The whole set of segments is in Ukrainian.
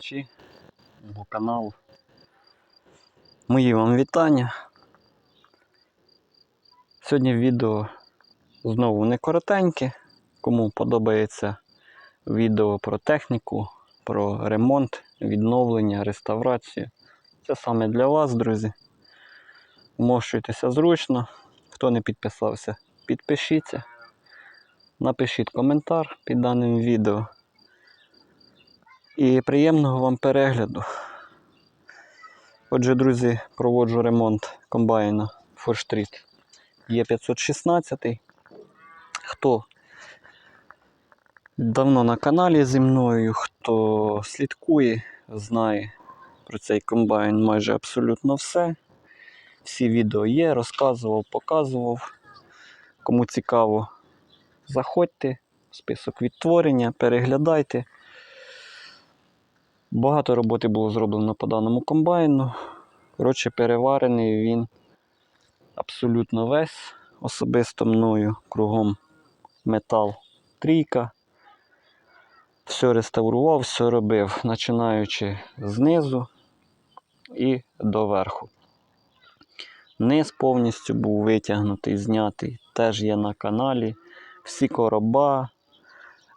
глядачі мого каналу. Мої вам вітання. Сьогодні відео знову не коротеньке. Кому подобається відео про техніку, про ремонт, відновлення, реставрацію. Це саме для вас, друзі. Вмощуйтеся зручно. Хто не підписався, підпишіться. Напишіть коментар під даним відео. І приємного вам перегляду. Отже, друзі, проводжу ремонт комбайна Форштріт Є516. Хто давно на каналі зі мною, хто слідкує, знає про цей комбайн майже абсолютно все. Всі відео є, розказував, показував. Кому цікаво, заходьте в список відтворення, переглядайте. Багато роботи було зроблено по даному комбайну. Коротше, переварений він абсолютно весь особисто мною, кругом метал трійка. Все реставрував, все робив, починаючи знизу і до верху. Низ повністю був витягнутий, знятий, теж є на каналі. Всі короба,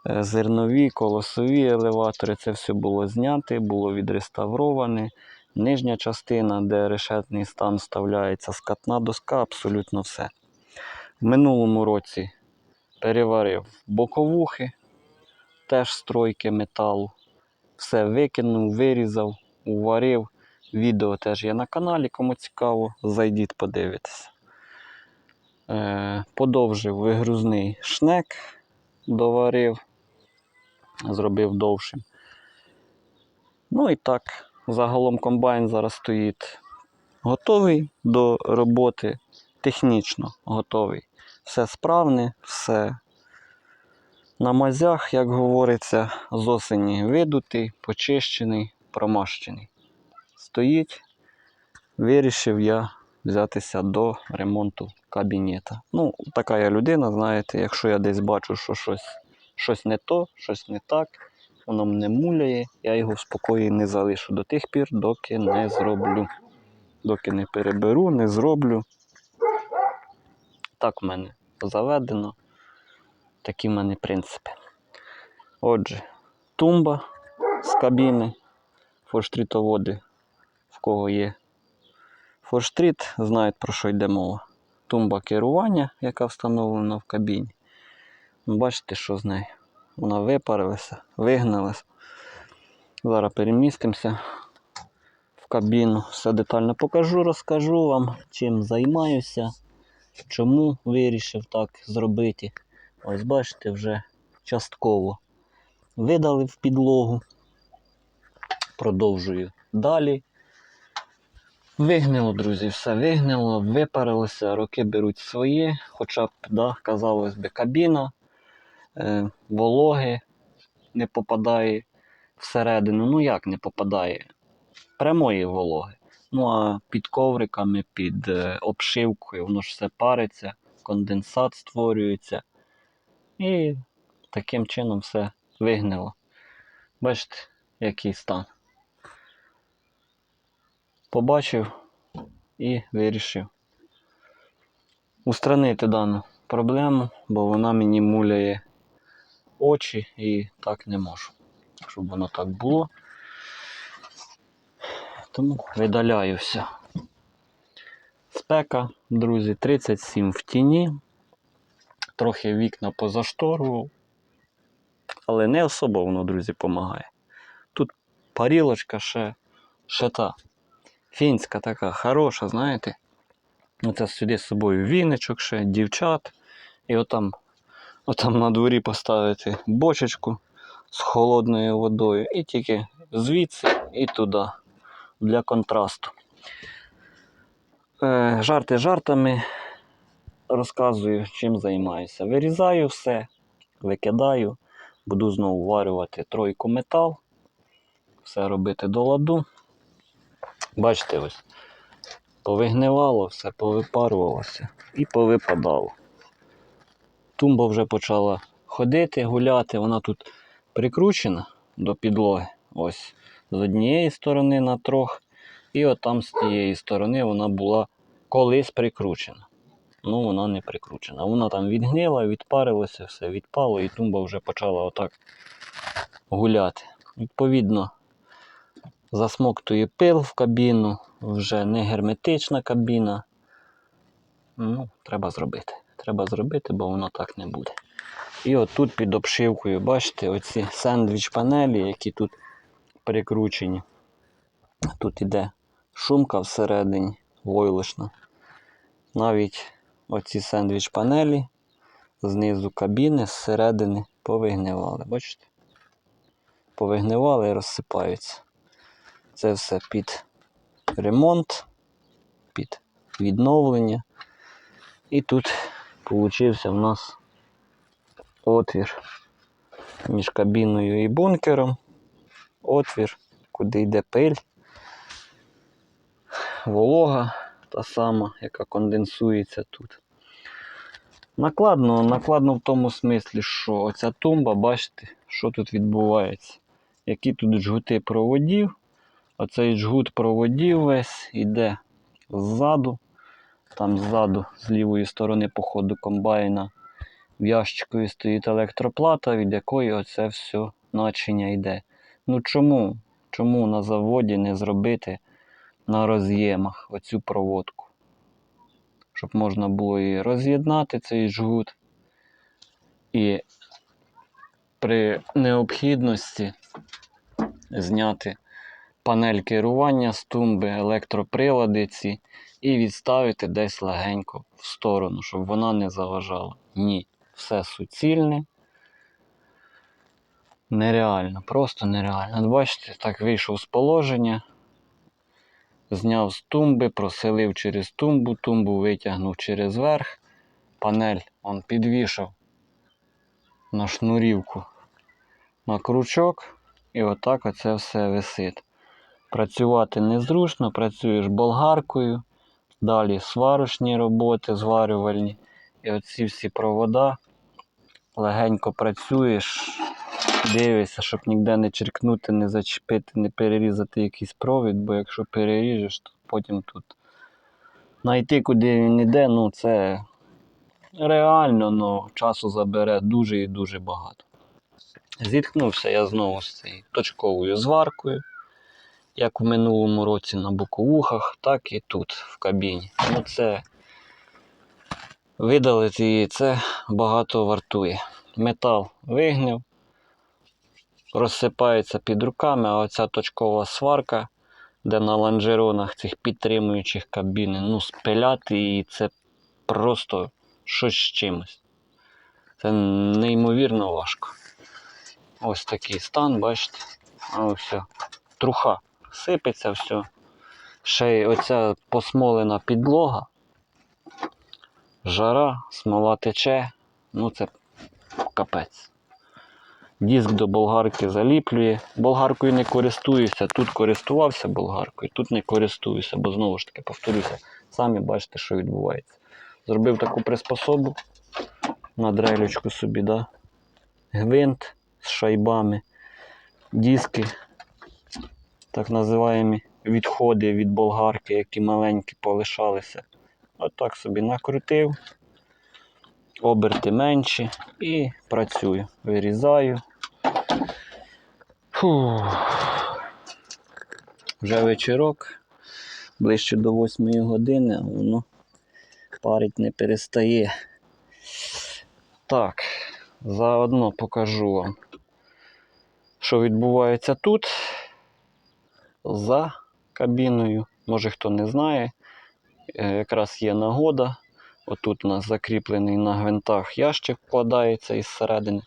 зернові, колосові елеватори, це все було знято, було відреставроване. Нижня частина, де решетний стан вставляється, скатна доска, абсолютно все. В минулому році переварив боковухи, теж стройки металу. Все викинув, вирізав, уварив. Відео теж є на каналі, кому цікаво, зайдіть, подивитися. Е, подовжив вигрузний шнек, доварив, зробив довшим. Ну і так, загалом комбайн зараз стоїть готовий до роботи, технічно готовий. Все справне, все на мазях, як говориться, з осені видутий, почищений, промащений. Стоїть, вирішив я взятися до ремонту кабінета. Ну, така я людина, знаєте, якщо я десь бачу, що щось, щось не то, щось не так, воно мене муляє, я його в спокої не залишу до тих пір, доки не зроблю. Доки не переберу, не зроблю. Так в мене заведено. Такі в мене принципи. Отже, тумба з кабіни, форштрітоводи, в кого є форштріт, знають про що йде мова. Тумба керування, яка встановлена в кабіні. Ну, Бачите, що з нею? Вона випарилася, вигналася. Зараз перемістимося в кабіну. Все детально покажу, розкажу вам, чим займаюся, чому вирішив так зробити. Ось бачите, вже частково видали в підлогу. Продовжую далі. Вигнило, друзі, все вигнило, випарилося, роки беруть своє, хоча б, да, казалось би, кабіна, вологи не попадає всередину. Ну як не попадає? Прямої вологи. Ну а під ковриками, під е, обшивкою, воно ж все париться, конденсат створюється. І таким чином все вигнило. Бачите, який стан. Побачив і вирішив устранити дану проблему, бо вона мені муляє очі і так не можу. Щоб воно так було. Тому видаляю все. Спека, друзі, 37 в тіні. Трохи вікна позашторував. Але не особо воно, друзі, допомагає. Тут парілочка ще, ще та. Фінська така хороша, знаєте. Оце сюди з собою віничок ще, дівчат. І отам, отам на дворі поставити бочечку з холодною водою. І тільки звідси і туди для контрасту. Е, жарти жартами розказую, чим займаюся. Вирізаю все, викидаю, буду знову варювати тройку метал, все робити до ладу. Бачите, ось повигнивало, все повипарувалося і повипадало. Тумба вже почала ходити, гуляти, вона тут прикручена до підлоги. Ось з однієї сторони на трох, і отам з тієї сторони вона була колись прикручена. Ну, вона не прикручена. Вона там відгнила, відпарилося, все відпало, і тумба вже почала отак гуляти. Відповідно, засмоктує пил в кабіну, вже не герметична кабіна. Ну, треба зробити. Треба зробити, бо воно так не буде. І отут під обшивкою, бачите, оці сендвіч панелі, які тут прикручені. Тут іде шумка всередині, войлочна. Навіть оці сендвіч панелі знизу кабіни, зсередини повигнивали. Бачите? Повигнивали і розсипаються. Це все під ремонт, під відновлення. І тут получився в нас отвір між кабіною і бункером. Отвір, куди йде пиль, волога та сама, яка конденсується тут. Накладно, накладно в тому смислі, що оця тумба, бачите, що тут відбувається. Які тут жгути проводів. Оцей жгут проводів весь іде ззаду. Там ззаду, з лівої сторони, по ходу комбайна, в ящикові стоїть електроплата, від якої оце все начиня йде. Ну чому? Чому на заводі не зробити на роз'ємах оцю проводку? Щоб можна було і роз'єднати цей жгут. І при необхідності зняти панель керування з тумби, електроприлади ці і відставити десь легенько в сторону, щоб вона не заважала. Ні, все суцільне. Нереально, просто нереально. От бачите, так вийшов з положення, зняв з тумби, проселив через тумбу, тумбу витягнув через верх, панель он підвішав на шнурівку на крючок, і отак оце все висить. Працювати незручно, працюєш болгаркою, далі сварочні роботи, зварювальні. І оці всі провода легенько працюєш, дивишся, щоб ніде не черкнути, не зачепити, не перерізати якийсь провід, бо якщо переріжеш, то потім тут знайти, куди він іде, ну це реально, ну, часу забере дуже і дуже багато. Зіткнувся я знову з цією точковою зваркою, як в минулому році на боковухах, так і тут, в кабіні. Ну це видалити її, це багато вартує. Метал вигнив, розсипається під руками, а оця точкова сварка, де на лонжеронах цих підтримуючих кабіни, ну, спиляти її це просто щось з чимось. Це неймовірно важко. Ось такий стан, бачите. А все. Труха сипеться все. Ще й оця посмолена підлога. Жара, смола тече. Ну це капець. Диск до болгарки заліплює. Болгаркою не користуюся. Тут користувався болгаркою, тут не користуюся, бо знову ж таки повторюся, самі бачите, що відбувається. Зробив таку приспособу на дрелючку собі, да? гвинт з шайбами, диски, так називаємо відходи від болгарки, які маленькі полишалися. Отак собі накрутив, оберти менші і працюю. Вирізаю. Фу. Вже вечірок, ближче до 8 години, воно парить не перестає. Так, заодно покажу вам, що відбувається тут за кабіною. Може хто не знає, е, якраз є нагода. Отут у нас закріплений на гвинтах ящик вкладається із середини.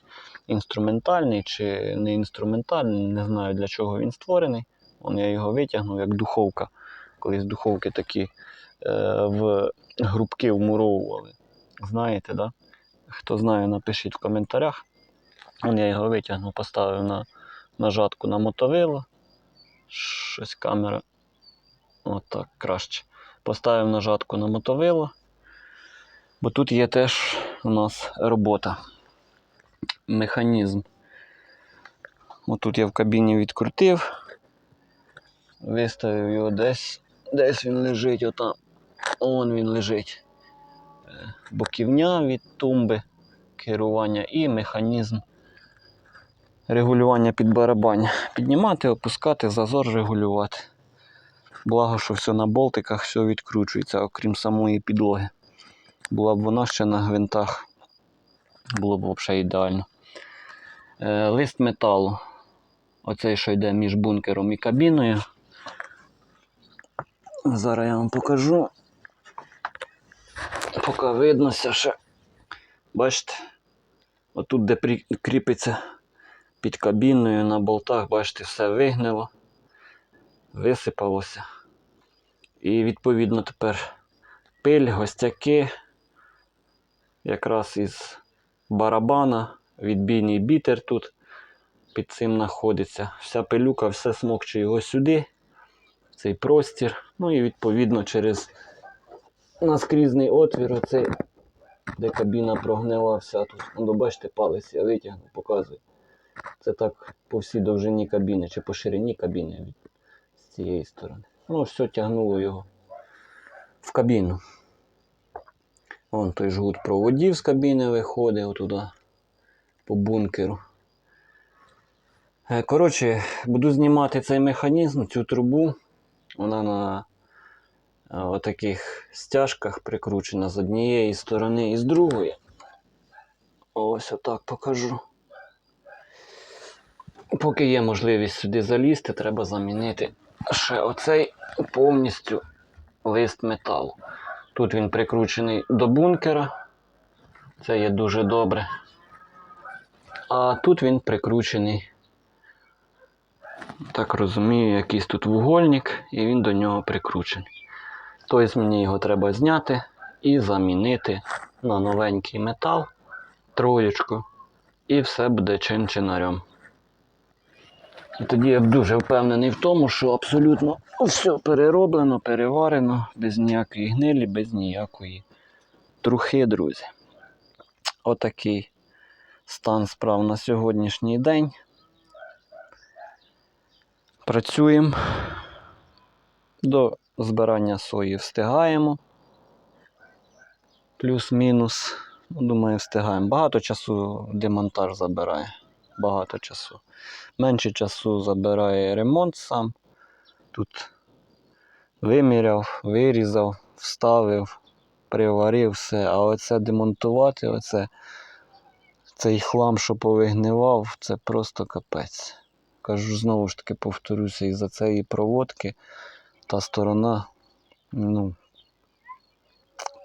Інструментальний чи не інструментальний, не знаю для чого він створений. Вон я його витягнув як духовка. Колись духовки такі е, в грубки вмуровували. Знаєте, да? Хто знає, напишіть в коментарях. Вон я його витягнув, поставив на нажатку на мотовило. Щось камера. Отак краще. Поставив нажатку на мотовило. Бо тут є теж у нас робота. Механізм. Отут я в кабіні відкрутив, Виставив його десь. Десь він лежить отам. Он він лежить. Е, Боківня від тумби, керування і механізм регулювання під барабання. Піднімати, опускати, зазор регулювати. Благо, що все на болтиках, все відкручується, окрім самої підлоги. Була б вона ще на гвинтах, було б взагалі ідеально. Е, лист металу. Оцей, що йде між бункером і кабіною. Зараз я вам покажу. Поки виднося ще. Бачите, отут, де кріпиться під кабіною на болтах, бачите, все вигнило, висипалося. І відповідно тепер пиль, гостяки, якраз із барабана, відбійний бітер тут під цим знаходиться. Вся пилюка, все смокче його сюди, в цей простір. Ну і відповідно через наскрізний отвір, оцей, де кабіна прогнила вся тут. Ну, бачите, палець я витягну, показую. Це так по всій довжині кабіни чи по ширині кабіни з цієї сторони. Ну, все тягнуло його в кабіну. Вон той жгут проводів з кабіни виходить отуда по бункеру. Е, Коротше, буду знімати цей механізм, цю трубу. Вона на е, отаких стяжках прикручена з однієї сторони і з другої. Ось отак покажу. Поки є можливість сюди залізти, треба замінити ще оцей повністю лист металу. Тут він прикручений до бункера. Це є дуже добре. А тут він прикручений, так розумію, якийсь тут вугольник, і він до нього прикручений. Тобто мені його треба зняти і замінити на новенький метал, троєчку, і все буде чин-чинарем. І тоді я дуже впевнений в тому, що абсолютно все перероблено, переварено, без ніякої гнилі, без ніякої трухи, друзі. Отакий стан справ на сьогоднішній день. Працюємо. До збирання сої встигаємо. Плюс-мінус. Ну, Думаю, встигаємо. Багато часу демонтаж забирає. Багато часу. Менше часу забирає ремонт сам. Тут виміряв, вирізав, вставив, приварив все. А оце демонтувати, оце, цей хлам, що повигнивав, це просто капець. Кажу, знову ж таки повторюся, із-за цієї проводки та сторона, ну,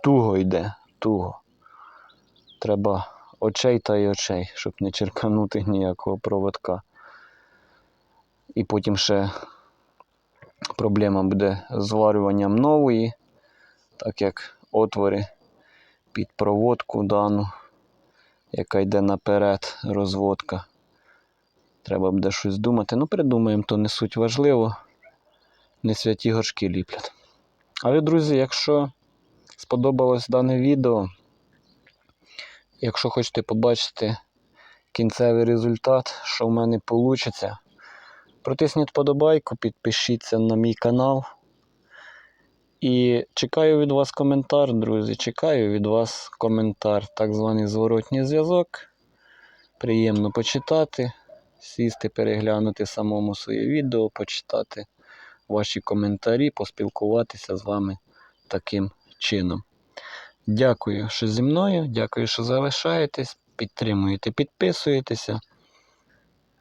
туго йде, туго. Треба очей та й очей, щоб не черканути ніякого проводка. І потім ще проблема буде з зварюванням нової, так як отвори під проводку дану, яка йде наперед, розводка. Треба буде щось думати. Ну, придумаємо, то не суть важливо. Не святі горшки ліплять. Але, друзі, якщо сподобалось дане відео, якщо хочете побачити кінцевий результат, що в мене вийде, протисніть подобайку, підпишіться на мій канал. І чекаю від вас коментар, друзі. Чекаю від вас коментар, так званий зворотній зв'язок. Приємно почитати, сісти, переглянути самому своє відео, почитати ваші коментарі, поспілкуватися з вами таким чином. Дякую, що зі мною, дякую, що залишаєтесь, підтримуєте, підписуєтеся.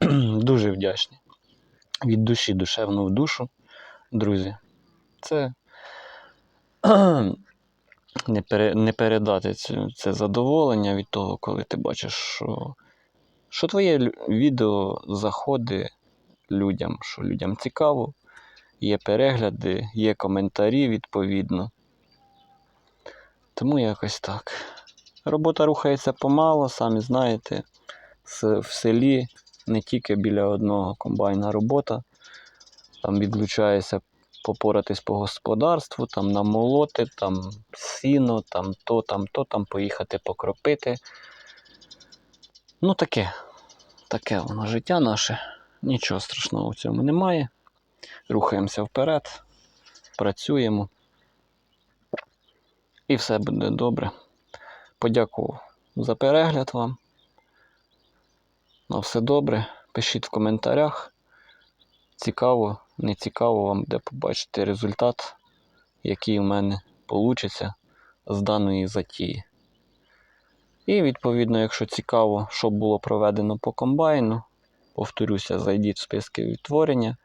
Дуже вдячний. Від душі душевно в душу, друзі. Це не, пере, не передати це, це задоволення від того, коли ти бачиш, що, що твоє відео заходить людям, що людям цікаво, є перегляди, є коментарі відповідно. Тому якось так. Робота рухається помало, самі знаєте, в селі не тільки біля одного комбайна робота. Там відлучається попоратись по господарству, там намолоти, там сіно, там то, там то, там поїхати покропити. Ну таке, таке воно життя наше. Нічого страшного в цьому немає. рухаємося вперед, працюємо. І все буде добре. Подякував за перегляд вам. На все добре. Пишіть в коментарях. Цікаво, не цікаво вам де побачити результат, який у мене вийде з даної затії. І відповідно, якщо цікаво, що було проведено по комбайну, повторюся, зайдіть в списки відтворення.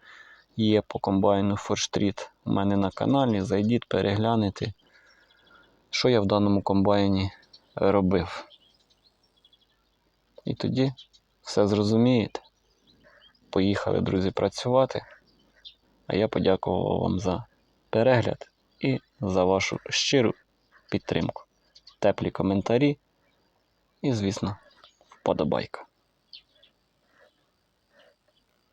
Є по комбайну Форштріт у мене на каналі. Зайдіть, переглянете, що я в даному комбайні робив. І тоді все зрозумієте. Поїхали, друзі, працювати. А я подякував вам за перегляд і за вашу щиру підтримку. Теплі коментарі і, звісно, вподобайка.